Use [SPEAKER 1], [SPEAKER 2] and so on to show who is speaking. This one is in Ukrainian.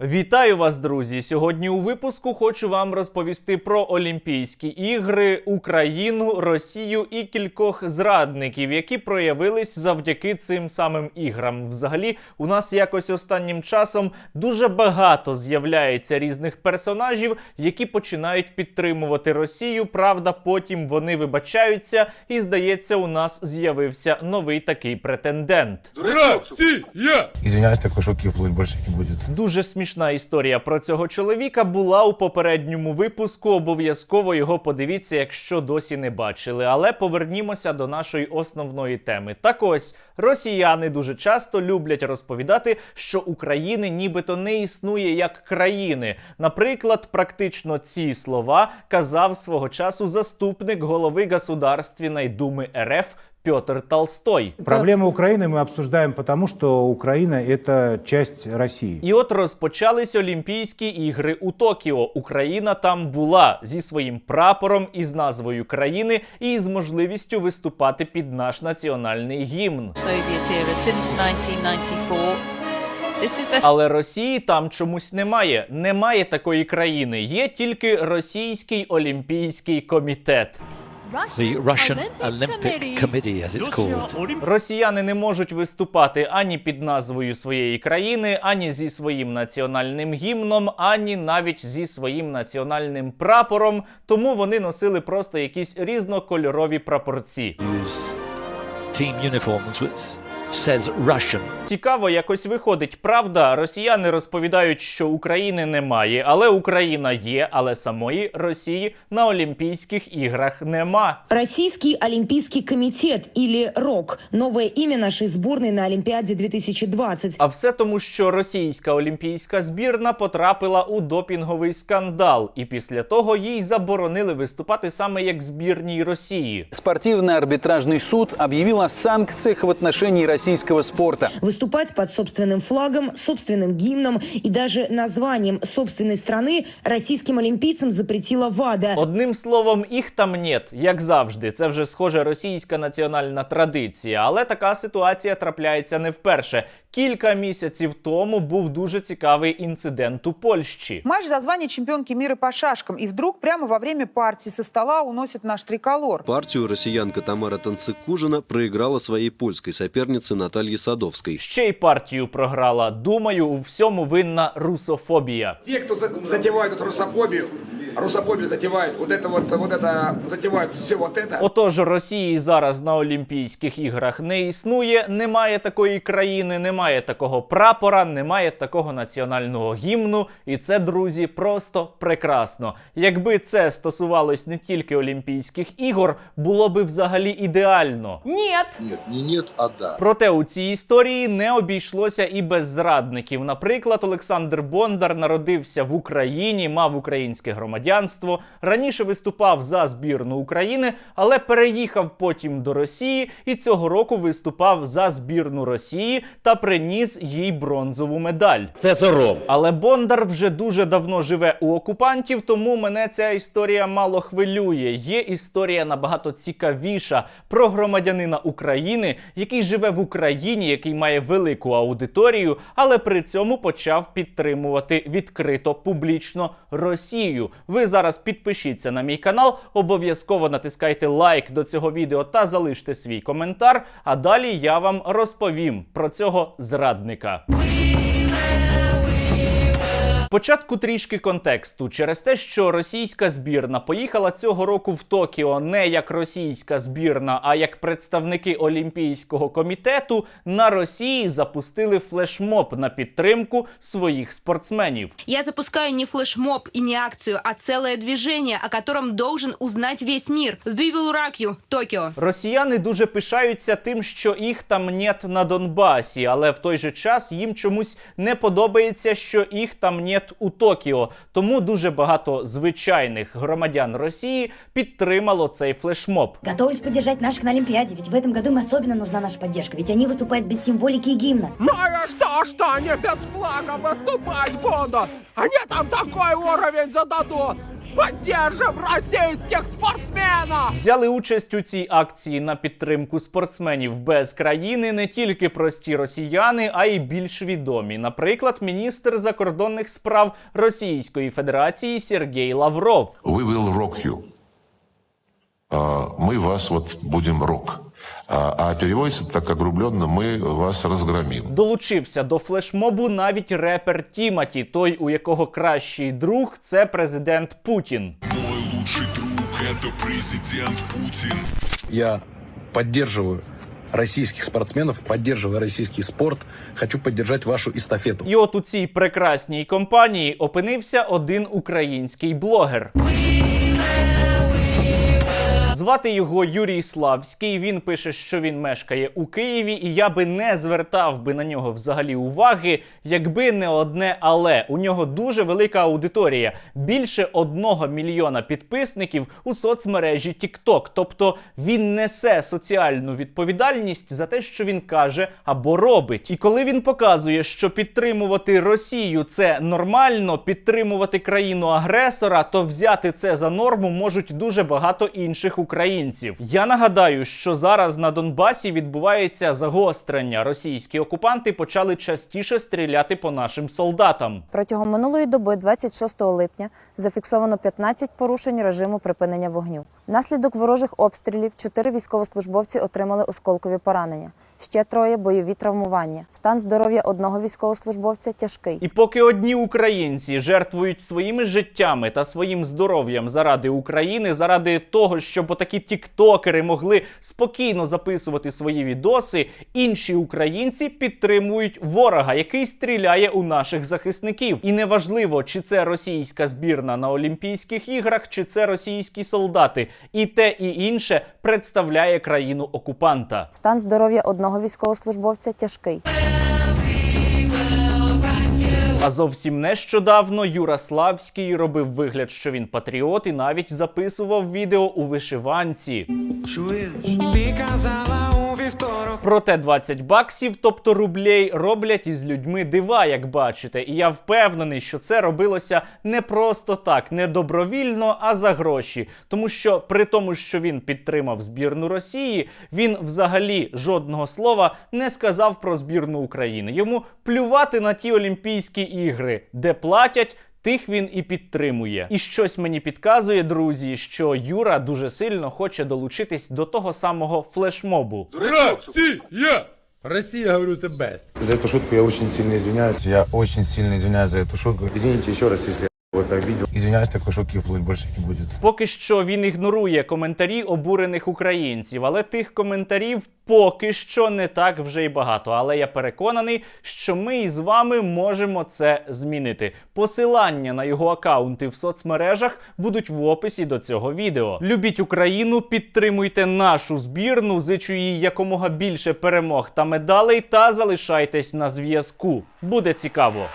[SPEAKER 1] Вітаю вас, друзі! Сьогодні у випуску хочу вам розповісти про Олімпійські ігри, Україну, Росію і кількох зрадників, які проявились завдяки цим самим іграм. Взагалі, у нас якось останнім часом дуже багато з'являється різних персонажів, які починають підтримувати Росію. Правда, потім вони вибачаються, і здається, у нас з'явився новий такий претендент.
[SPEAKER 2] Россия!
[SPEAKER 3] Извиняюсь, такой шутки вплоть больше не будет.
[SPEAKER 1] Дуже смішна історія про цього чоловіка була у попередньому випуску. Обов'язково його подивіться, якщо досі не бачили. Але повернімося до нашої основної теми. Так ось росіяни дуже часто люблять розповідати, що України нібито не існує як країни. Наприклад, практично ці слова казав свого часу заступник голови Государственної думи РФ Петр Толстой.
[SPEAKER 4] Проблемы Украины мы обсуждаем потому, что Украина – это часть России.
[SPEAKER 1] І от розпочались Олімпійські ігри у Токіо. Україна там була зі своїм прапором із назвою країни і з можливістю виступати під наш національний гімн.
[SPEAKER 5] Soviet era since 1994. This is the
[SPEAKER 1] Але Росії там чомусь немає. Немає такої країни. Є тільки російський олімпійський комітет.
[SPEAKER 6] the Russian Olympic Committee, as it's called.
[SPEAKER 1] Росіяни не можуть виступати ані під назвою своєї країни, ані зі своїм національним гімном, ані навіть зі своїм національним прапором. Тому вони носили просто якісь різнокольорові прапорці.
[SPEAKER 6] Team uniforms which says Russian.
[SPEAKER 1] Цікаво, якось виходить. Правда, росіяни розповідають, що України немає, але Україна є, але самої Росії на Олімпійських іграх нема.
[SPEAKER 7] Российский Олимпийский комитет или РОК – новое имя нашей сборной на Олимпиаде 2020.
[SPEAKER 1] А все тому, що російська олімпійська збірна потрапила у допінговий скандал, і після того їй заборонили виступати саме як збірній Росії.
[SPEAKER 8] Спортивный арбитражный суд объявил о санкциях в отношении российского спорта.
[SPEAKER 7] Выступать под собственным флагом, собственным гимном и даже названием собственной страны российским олимпийцам запретила ВАДА.
[SPEAKER 1] Одним словом, їх там нет, як завжди. Це вже схоже російська національна традиція. Але така ситуація трапляється не вперше. Кілька місяців тому був дуже цікавий інцидент у Польщі.
[SPEAKER 9] Матч за звание чемпионки мира по шашкам. И вдруг прямо во время партии со стола уносит наш триколор.
[SPEAKER 10] Партию россиянка Тамара Танцикужина проиграла своей польской сопернице Наталії Садовской.
[SPEAKER 1] Ще й партію програла. Думаю, у всьому винна русофобія.
[SPEAKER 2] Ті, хто за- тут эту русофобию, русофобию затевает, вот это вот, вот это, затевают все вот это.
[SPEAKER 1] Отож, Росії зараз на Олімпійських іграх не існує, немає такої країни, немає такого прапора, немає такого національного гімну. І це, друзі, просто прекрасно. Якби це стосувалось не тільки Олімпійських ігор, було би взагалі ідеально.
[SPEAKER 5] Нет.
[SPEAKER 3] Нет, не нет, а да.
[SPEAKER 1] Проте у цій історії не обійшлося і без зрадників. Наприклад, Олександр Бондар народився в Україні, мав українське громадянство, раніше виступав за збірну України, але переїхав потім до Росії і цього року виступав за збірну Росії та приніс їй бронзову медаль.
[SPEAKER 11] Це сором.
[SPEAKER 1] Але Бондар вже дуже давно живе у окупантів, тому мене ця історія мало хвилює. Є історія набагато цікавіша про громадянина України, який живе в Україні, який має велику аудиторію, але при цьому почав підтримувати відкрито публічно Росію. Ви зараз підпишіться на мій канал, обов'язково натискайте лайк до цього відео та залиште свій коментар. А далі я вам розповім про цього зрадника. Спочатку трішки контексту через те, що російська збірна поїхала цього року в Токіо не як російська збірна, а як представники Олімпійського комітету. На Росії запустили флешмоб на підтримку своїх спортсменів.
[SPEAKER 5] Я запускаю не флешмоб и не акцию, а целое движение, о котором должен узнать весь мир. Rock you, Токио.
[SPEAKER 1] Росіяни дуже пишаються тим, що їх там нет на Донбасі, але в той же час їм чомусь не подобається, що їх там нет у Токіо. Тому дуже багато звичайних громадян Росії підтримало цей флешмоб.
[SPEAKER 12] Готовлюсь поддержать наших на Олимпиаде, ведь в этом году им особенно нужна наша поддержка, ведь они выступают без символики и гимна.
[SPEAKER 2] Ну а что, что они без флага выступать будут? Они там такой уровень зададут.
[SPEAKER 11] Поддержим російських спортсменів!
[SPEAKER 1] Взяли участь у цій акції на підтримку спортсменів без країни не тільки прості росіяни, а й більш відомі. Наприклад, міністр закордонних справ Російської Федерації Сергій Лавров.
[SPEAKER 3] We will rock you. Uh, ми вас от будем рок. А, а переводится так огрубленно, мы вас разгромим.
[SPEAKER 1] Долучився до флешмобу навіть репер Тіматі, той, у якого кращий друг це президент Путін. Мой лучший друг це президент Путін.
[SPEAKER 11] Я поддерживаю российских спортсменов, поддерживаю российский спорт. Хочу поддержать вашу эстафету.
[SPEAKER 1] І от у цій прекрасній компанії опинився один український блогер. Звати його Юрій Славський. Він пише, що він мешкає у Києві, і я би не звертав би на нього взагалі уваги, якби не одне але у нього дуже велика аудиторія більше одного мільйона підписників у соцмережі TikTok. Тобто він несе соціальну відповідальність за те, що він каже або робить. І коли він показує, що підтримувати Росію це нормально, підтримувати країну агресора, то взяти це за норму можуть дуже багато інших українців. Я нагадаю, що зараз на Донбасі відбувається загострення. Російські окупанти почали частіше стріляти по нашим солдатам.
[SPEAKER 12] Протягом минулої доби, 26 липня, зафіксовано 15 порушень режиму припинення вогню. Внаслідок ворожих обстрілів чотири військовослужбовці отримали осколкові поранення. Ще троє бойові травмування. Стан здоров'я одного військовослужбовця тяжкий.
[SPEAKER 1] І поки одні українці жертвують своїми життями та своїм здоров'ям заради України, заради того, щоб отакі тіктокери могли спокійно записувати свої відоси, інші українці підтримують ворога, який стріляє у наших захисників. І неважливо, чи це російська збірна на Олімпійських іграх, чи це російські солдати. І те, і інше представляє країну окупанта.
[SPEAKER 12] Стан здоров'я одного військовослужбовця тяжкий.
[SPEAKER 1] А зовсім нещодавно Юра Славський робив вигляд, що він патріот, і навіть записував відео у вишиванці. Проте 20 баксів, тобто рублей, роблять із людьми дива, як бачите. І я впевнений, що це робилося не просто так, не добровільно, а за гроші. Тому що при тому, що він підтримав збірну Росії, він взагалі жодного слова не сказав про збірну України. Йому плювати на ті Олімпійські ігри, де платять. Тих він і підтримує. І щось мені підказує, друзі, що Юра дуже сильно хоче долучитись до того самого флешмобу.
[SPEAKER 11] Росія! Россия, говорю, the best.
[SPEAKER 4] За эту шутку я очень сильно извиняюсь. Я очень сильно извиняюсь за эту шутку. Извините еще раз, если я кого-то обидел. Извиняюсь, такой шутки вплоть больше не будет.
[SPEAKER 1] Поки що він ігнорує коментарі обурених українців, але тих коментарів поки що не так вже й багато. Але я переконаний, що ми із вами можемо це змінити. Посилання на його акаунти в соцмережах будуть в описі до цього відео. Любіть Україну, підтримуйте нашу збірну, зичу їй якомога більше перемог та медалей, та залишайтесь на зв'язку. Буде цікаво.